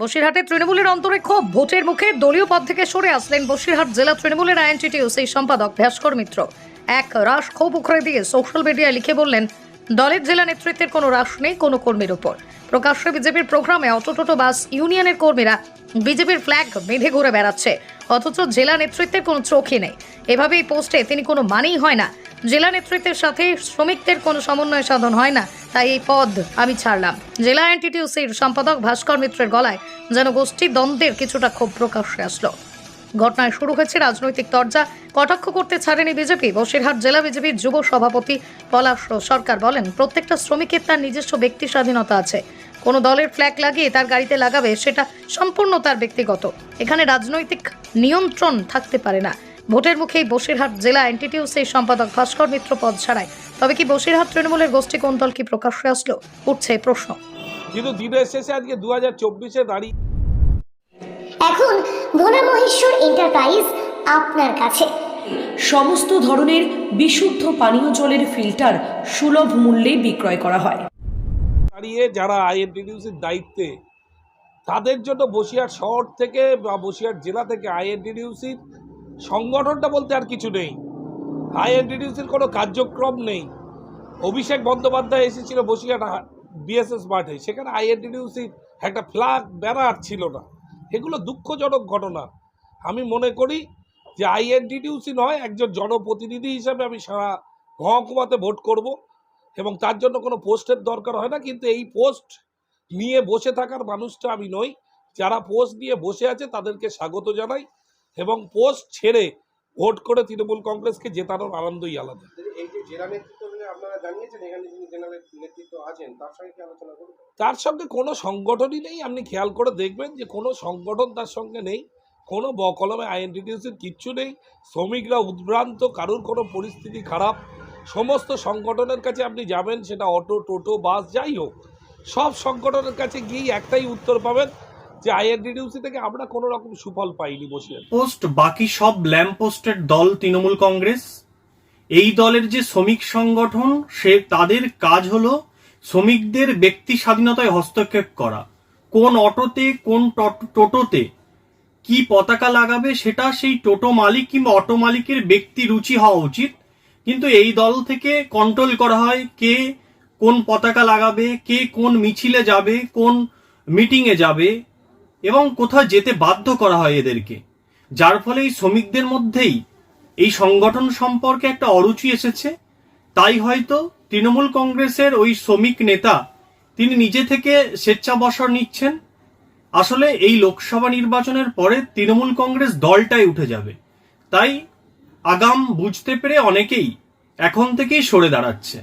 বসিরহাটে তৃণমূলের অন্তরিক্ষ ভোটের মুখে দলীয় পদ থেকে সরে আসলেন বসিরহাট জেলা তৃণমূলের আইএনটিটিউ সেই সম্পাদক ভাস্কর মিত্র। এক রাশ ক্ষোভ উখড়ে দিয়ে সোশ্যাল মিডিয়ায় লিখে বললেন, দলের জেলা নেতৃত্বের কোনো রাশ নেই কোনো কর্মীর ওপর। প্রকাশ্যে বিজেপির প্রোগ্রামে অটো টোটো বাস ইউনিয়নের কর্মীরা বিজেপির ফ্ল্যাগ বেঁধে ঘুরে বেড়াচ্ছে। অথচ জেলা নেতৃত্বের কোনো চোখই নেই। এভাবে এই পোস্টে তিনি কোনো মানেই হয় না। জেলা নেতৃত্বের সাথে শ্রমিকদের কোনো সমন্বয় সাধন হয় না, তাই এই পদ আমি ছাড়লাম। জেলা এনটিটিউসির সম্পাদক ভাস্কর মিত্রের গলায় যেন গোষ্ঠী দ্বন্দ্বের কিছুটা ক্ষোভ প্রকাশ্যে আসলো। ঘটনায় শুরু হয়েছে রাজনৈতিক তরজা, কটাক্ষ করতে ছাড়েনি বিজেপি। বসিরহাট জেলা বিজেপির যুব সভাপতি পলাশ সরকার বলেন, প্রত্যেকটা শ্রমিকের তার নিজস্ব ব্যক্তি স্বাধীনতা আছে। কোনো দলের ফ্ল্যাগ লাগিয়ে তার গাড়িতে লাগাবে, সেটা সম্পূর্ণ তার ব্যক্তিগত। এখানে রাজনৈতিক নিয়ন্ত্রণ থাকতে পারে না। ভোটের মুখেই বসিরহাট জেলা এনটিটিউসির সম্পাদক ভাস্কর মিত্র পদ ছাড়ায় তবে কি বসিরহাট তৃণমূলের গোষ্ঠী কোন দল কি প্রকাশ্যে আসলো? উঠছে প্রশ্ন। কিন্তু দিনের শেষে আজকে দু হাজার চব্বিশে দাঁড়িয়ে এখন ভোলা মহেশ্বর এন্টারপ্রাইজ আপনার কাছে। সমস্ত ধরনের বিশুদ্ধ পানীয় জলের ফিল্টার সুলভ মূল্যে বিক্রয় করা হয়। দাঁড়িয়ে যারা আইএনটিডিউসির দায়িত্বে তাদের জন্য বসিরহাট শহর থেকে বা বসিরহাট জেলা থেকে আইএনটিডিউসির সংগঠনটা বলতে আর কিছু নেই। হাই আইএনটিডিউসির কোনো কার্যক্রম নেই। অভিষেক বন্দ্যোপাধ্যায় এসেছিল বসিরহাট বিএসএস মাঠে। সেখানে আইএনটিডিউসির একটা ফ্ল্যাগ ব্যানার ছিল না। এগুলো দুঃখজনক ঘটনা। আমি মনে করি যে আইএনটিডিউসি নয়, একজন জনপ্রতিনিধি হিসাবে আমি সারা মহকুমাতে ভোট করব এবং তার জন্য কোনো পোস্টের দরকার হয় না, কিন্তু এই পোস্ট নিয়ে বসে থাকার মানুষটা আমি নই। যারা পোস্ট নিয়ে বসে আছে তাদেরকে স্বাগত জানাই। এবং পোস্ট ছেড়ে ভোট করে তৃণমূল কংগ্রেসকে জেতানোর আনন্দই আলাদা। তার সঙ্গে তার কোনো সংগঠনই নেই। আপনি খেয়াল করে দেখবেন যে কোনো সংগঠন তার সঙ্গে নেই। কোনো বকলমে আইএনটিটিউসির কিচ্ছু নেই। শ্রমিকরা উদ্ভ্রান্ত কারুর কোনো পরিস্থিতি খারাপ। সমস্ত সংগঠনের কাছে আপনি যাবেন সেটা অটো টোটো বাস যাই হোক সব সংগঠনের কাছে গিয়েই একটাই উত্তর পাবেন যে আইএনটিটিউসি থেকে আমরা কোনো রকম সুফল পাইনি বসে পোস্ট, বাকি সব ল্যাম্প পোস্টের দল তৃণমূল কংগ্রেস। এই দলের যে শ্রমিক সংগঠন, সে তাদের কাজ হলো শ্রমিকদের ব্যক্তি স্বাধীনতায় হস্তক্ষেপ করা। কোন অটোতে, কোন টট- টোটোতে কি পতাকা লাগাবে সেটা সেই টোটো মালিক কিংবা অটো মালিকের ব্যক্তি রুচি হওয়া উচিত। কিন্তু এই দল থেকে কন্ট্রোল করা হয় কে কোন পতাকা লাগাবে, কে কোন মিছিলে যাবে, কোন মিটিংয়ে যাবে। এবং কোথাও যেতে বাধ্য করা হয় এদেরকে। যার ফলে এই শ্রমিকদের মধ্যেই এই সংগঠন সম্পর্কে একটা অরুচি এসেছে। তাই হয়তো তৃণমূল কংগ্রেসের ওই শ্রমিক নেতা, তিনি নিজে থেকে স্বেচ্ছাবসর নিচ্ছেন। আসলে এই লোকসভা নির্বাচনের পরে তৃণমূল কংগ্রেস দলটাই উঠে যাবে। তাই আগাম বুঝতে পেরে অনেকেই এখন থেকেই সরে দাঁড়াচ্ছে।